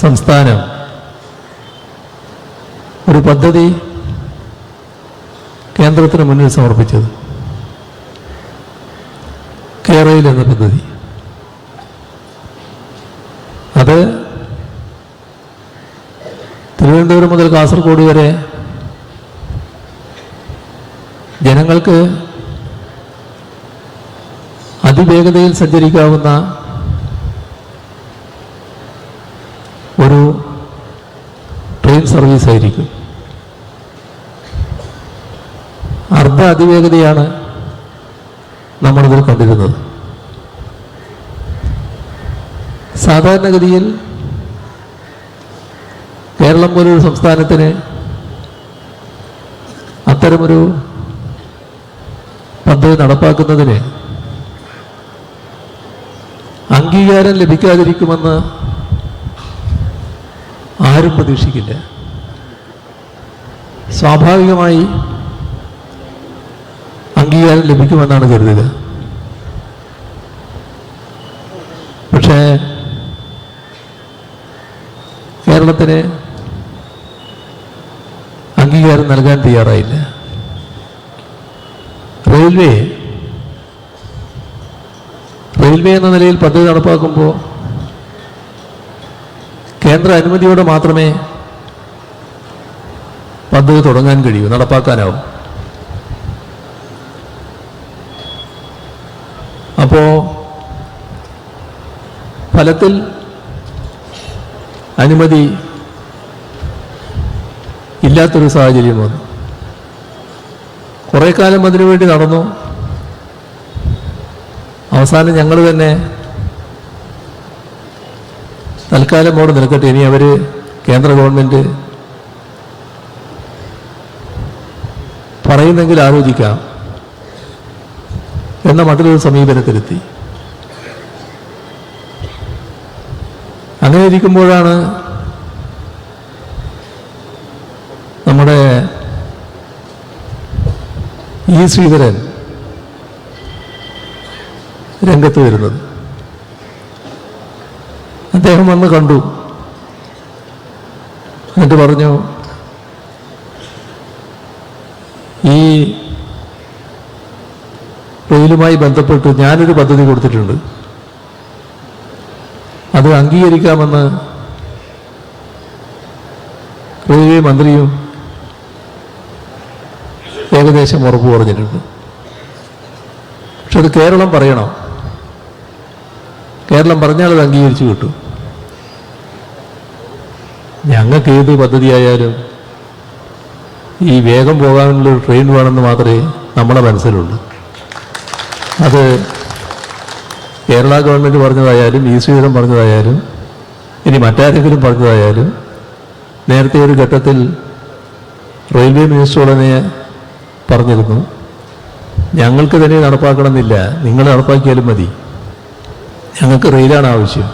സംസ്ഥാനം. ഒരു പദ്ധതി കേന്ദ്രത്തിന് മുന്നിൽ സമർപ്പിച്ചത്. കേരളയിൽ എന്ന പദ്ധതി. അത് തിരുവനന്തപുരം മുതൽ കാസർഗോഡ് വരെ ജനങ്ങൾക്ക് അതിവേഗതയിൽ സഞ്ചരിക്കാവുന്ന ഒരു ട്രെയിൻ സർവീസ് ആയിരിക്കും. അർദ്ധ അതിവേഗതയാണ് നമ്മളിതിൽ കണ്ടിരുന്നത്. സാധാരണഗതിയിൽ കേരളം പോലൊരു സംസ്ഥാനത്തിന് അത്തരമൊരു പദ്ധതി നടപ്പാക്കുന്നതിന് അംഗീകാരം ലഭിക്കാതിരിക്കുമെന്ന് ആരും പ്രതീക്ഷിക്കില്ല. സ്വാഭാവികമായി അംഗീകാരം ലഭിക്കുമെന്നാണ് കരുതുക. പക്ഷേ കേരളത്തിന് അംഗീകാരം നൽകാൻ തയ്യാറായില്ല. റെയിൽവേ റെയിൽവേ എന്ന നിലയിൽ പദ്ധതി നടപ്പാക്കുമ്പോൾ കേന്ദ്ര അനുമതിയോടെ മാത്രമേ പദ്ധതി തുടങ്ങാൻ കഴിയൂ. നടപ്പാക്കാനാവും. അപ്പോ ഫലത്തിൽ അനുമതി ഇല്ലാത്തൊരു സാഹചര്യം വന്നു. കുറേ കാലം അതിനു വേണ്ടി നടന്നു. അവസാനം ഞങ്ങൾ തന്നെ തൽക്കാലം അവിടെ നിൽക്കട്ടെ. ഇനി അവർ കേന്ദ്ര ഗവൺമെന്റ് പറയുന്നെങ്കിൽ ആലോചിക്കാം. എന്ന മറ്റൊരു സമീപനത്തിലെത്തി. അങ്ങനെ ഇരിക്കുമ്പോഴാണ് നമ്മുടെ ഈ ശ്രീധരൻ രംഗത്ത് വരുന്നത്. അദ്ദേഹം വന്ന് കണ്ടു. എന്നിട്ട് പറഞ്ഞു ഈ റെയിലുമായി ബന്ധപ്പെട്ട് ഞാനൊരു പദ്ധതി കൊടുത്തിട്ടുണ്ട്. അത് അംഗീകരിക്കാമെന്ന് റെയിൽവേ മന്ത്രിയും ഏകദേശം ഉറപ്പ് പറഞ്ഞിട്ടുണ്ട്. പക്ഷെ അത് കേരളം പറയണം. കേരളം പറഞ്ഞാൽ അത് അംഗീകരിച്ചു കിട്ടും. ഞങ്ങൾക്ക് ഏത് പദ്ധതിയായാലും ഈ വേഗം പോകാനുള്ള ഒരു ട്രെയിൻ വേണമെന്ന് മാത്രമേ നമ്മുടെ മനസ്സിലുള്ളൂ. അത് കേരള ഗവൺമെന്റ് പറഞ്ഞതായാലും ഈ ശ്രീധരൻ പറഞ്ഞതായാലും ഇനി മറ്റാരെങ്കിലും പറഞ്ഞതായാലും നേരത്തെ ഒരു ഘട്ടത്തിൽ റെയിൽവേ മിനിസ്റ്റർ ഉടനെ പറഞ്ഞിരുന്നു ഞങ്ങൾക്ക് തന്നെ നടപ്പാക്കണമെന്നില്ല. നിങ്ങൾ നടപ്പാക്കിയാലും മതി. ഞങ്ങൾക്ക് റെയിലാണ് ആവശ്യം.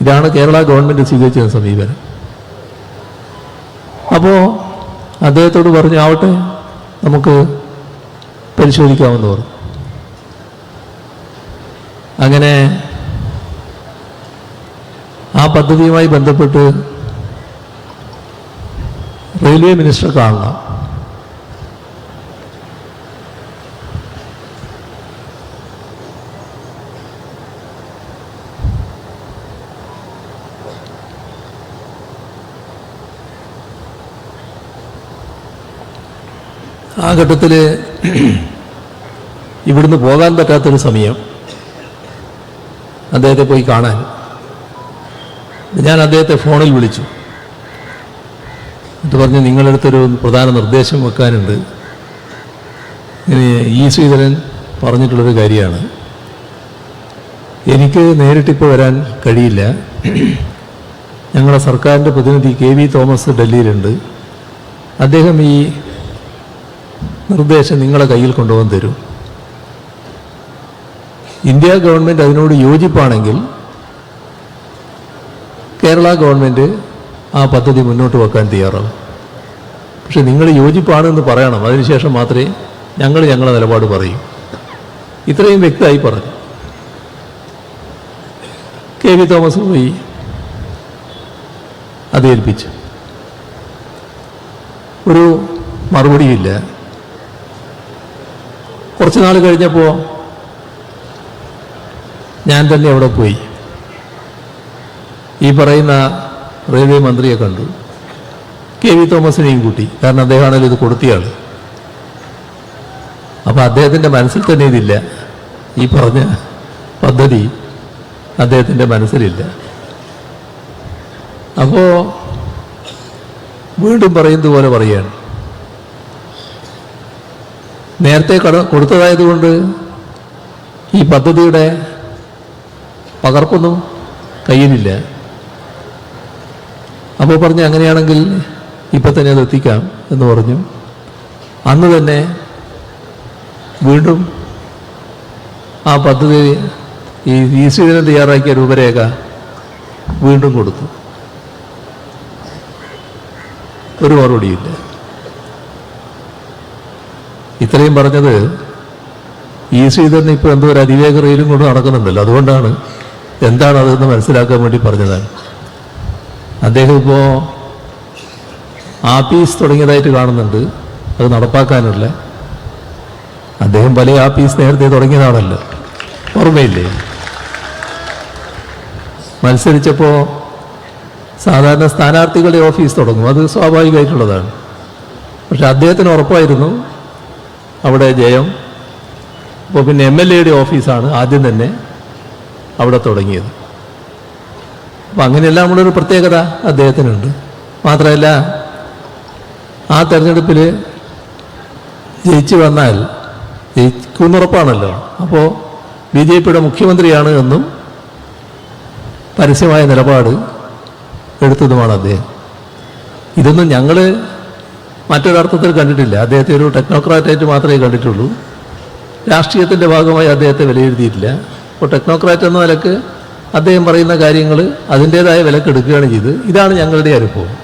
ഇതാണ് കേരള ഗവൺമെന്റ് സ്വീകരിച്ച സമീപനം. അപ്പോൾ അദ്ദേഹത്തോട് പറഞ്ഞു ആവട്ടെ നമുക്ക് പരിശോധിക്കാമെന്ന് പറഞ്ഞു. അങ്ങനെ ആ പദ്ധതിയുമായി ബന്ധപ്പെട്ട് റെയിൽവേ മിനിസ്റ്റർ കാണണം. ആ ഘട്ടത്തിൽ ഇവിടുന്ന് പോകാൻ പറ്റാത്തൊരു സമയം അദ്ദേഹത്തെ പോയി കാണാൻ. ഞാൻ അദ്ദേഹത്തെ ഫോണിൽ വിളിച്ചു. എന്നിട്ട് പറഞ്ഞു നിങ്ങളടുത്തൊരു പ്രധാന നിർദ്ദേശം വെക്കാനുണ്ട്. ഇനി ഈ ശ്രീധരൻ പറഞ്ഞിട്ടുള്ളൊരു കാര്യമാണ്. എനിക്ക് നേരിട്ടിപ്പോൾ വരാൻ കഴിയില്ല. ഞങ്ങളുടെ സർക്കാരിന്റെ പ്രതിനിധി കെ വി തോമസ് ഡൽഹിയിലുണ്ട്. അദ്ദേഹം ഈ നിർദ്ദേശം നിങ്ങളെ കയ്യിൽ കൊണ്ടുവന്ന് തരും. ഇന്ത്യ ഗവൺമെന്റ് അതിനോട് യോജിപ്പാണെങ്കിൽ കേരള ഗവൺമെന്റ് ആ പദ്ധതി മുന്നോട്ട് വെക്കാൻ തയ്യാറാവും. പക്ഷെ നിങ്ങൾ യോജിപ്പാണെന്ന് പറയണം. അതിനുശേഷം മാത്രമേ ഞങ്ങൾ ഞങ്ങളുടെ നിലപാട് പറയൂ. ഇത്രയും വ്യക്തമായി പറഞ്ഞു. കെ വി തോമസ് പോയി അത് ഏൽപ്പിച്ചു ഒരു മറുപടിയില്ല. കുറച്ച് നാൾ കഴിഞ്ഞപ്പോൾ ഞാൻ തന്നെ അവിടെ പോയി. ഈ പറയുന്ന റെയിൽവേ മന്ത്രിയെ കണ്ടു. കെ വി തോമസിനെയും കൂട്ടി. കാരണം അദ്ദേഹമാണല്ലോ ഇത് കൊടുത്തിയാൾ അപ്പോൾ അദ്ദേഹത്തിന്റെ മനസ്സിൽ തന്നെ ഇതില്ല. ഈ പറഞ്ഞ പദ്ധതി അദ്ദേഹത്തിന്റെ മനസ്സിലില്ല. അപ്പോൾ വീണ്ടും പറയുന്നത് പോലെ പറയുകയാണ് നേരത്തെ കട കൊടുത്തതായതുകൊണ്ട് ഈ പദ്ധതിയുടെ പകർപ്പൊന്നും കയ്യിലില്ല. അപ്പോൾ പറഞ്ഞു അങ്ങനെയാണെങ്കിൽ ഇപ്പം തന്നെ അത് എത്തിക്കാം എന്ന് പറഞ്ഞു. അന്ന് തന്നെ വീണ്ടും ആ പദ്ധതി ഈ ഈ ശ്രീധരൻ തയ്യാറാക്കിയ രൂപരേഖ വീണ്ടും കൊടുത്തു. ഒരു മറുപടിയില്ല. ഇത്രയും പറഞ്ഞത് ഈ ശ്രീധരൻ ഇപ്പോൾ എന്തോ ഒരു അതിവേഗ റെയിലും കൊണ്ട് നടക്കുന്നുണ്ടല്ലോ. അതുകൊണ്ടാണ് എന്താണ് അതെന്ന് മനസ്സിലാക്കാൻ വേണ്ടി പറഞ്ഞതാണ് അദ്ദേഹം ഇപ്പോൾ ആപ്പീസ് തുടങ്ങിയതായിട്ട് കാണുന്നുണ്ട്. അത് നടപ്പാക്കാനുള്ള അദ്ദേഹം പല ആപ്പീസ് നേരത്തെ തുടങ്ങിയതാണല്ലോ. ഓർമ്മയില്ലേ? മത്സരിച്ചപ്പോൾ സാധാരണ സ്ഥാനാർത്ഥികളുടെ ഓഫീസ് തുടങ്ങും. അത് സ്വാഭാവികമായിട്ടുള്ളതാണ്. പക്ഷെ അദ്ദേഹത്തിന് ഉറപ്പായിരുന്നു അവിടെ ജയം. അപ്പോൾ പിന്നെ എം എൽ എയുടെ ഓഫീസാണ് ആദ്യം തന്നെ അവിടെ തുടങ്ങിയത്. അപ്പം അങ്ങനെയെല്ലാം ഉള്ളൊരു പ്രത്യേകത അദ്ദേഹത്തിനുണ്ട്. മാത്രമല്ല ആ തെരഞ്ഞെടുപ്പിൽ ജയിച്ചു വന്നാൽ ജയിക്കുന്നുറപ്പാണല്ലോ. അപ്പോൾ ബി ജെ പിയുടെ മുഖ്യമന്ത്രിയാണ് എന്നും പരസ്യമായ നിലപാട് എടുത്തതുമാണ് അദ്ദേഹം. ഇതൊന്നും ഞങ്ങൾ മറ്റൊരർത്ഥത്തിൽ കണ്ടിട്ടില്ല. അദ്ദേഹത്തെ ഒരു ടെക്നോക്രാറ്റായിട്ട് മാത്രമേ കണ്ടിട്ടുള്ളൂ. രാഷ്ട്രീയത്തിന്റെ ഭാഗമായി അദ്ദേഹത്തെ വിലയിരുത്തിയിട്ടില്ല. അപ്പോൾ ടെക്നോക്രാറ്റ് എന്ന നിലയ്ക്ക് അദ്ദേഹം പറയുന്ന കാര്യങ്ങൾ അതിന്റേതായ വിലക്കെടുക്കുകയാണ് ചെയ്ത് ഇതാണ് ഞങ്ങളുടെ അനുഭവം.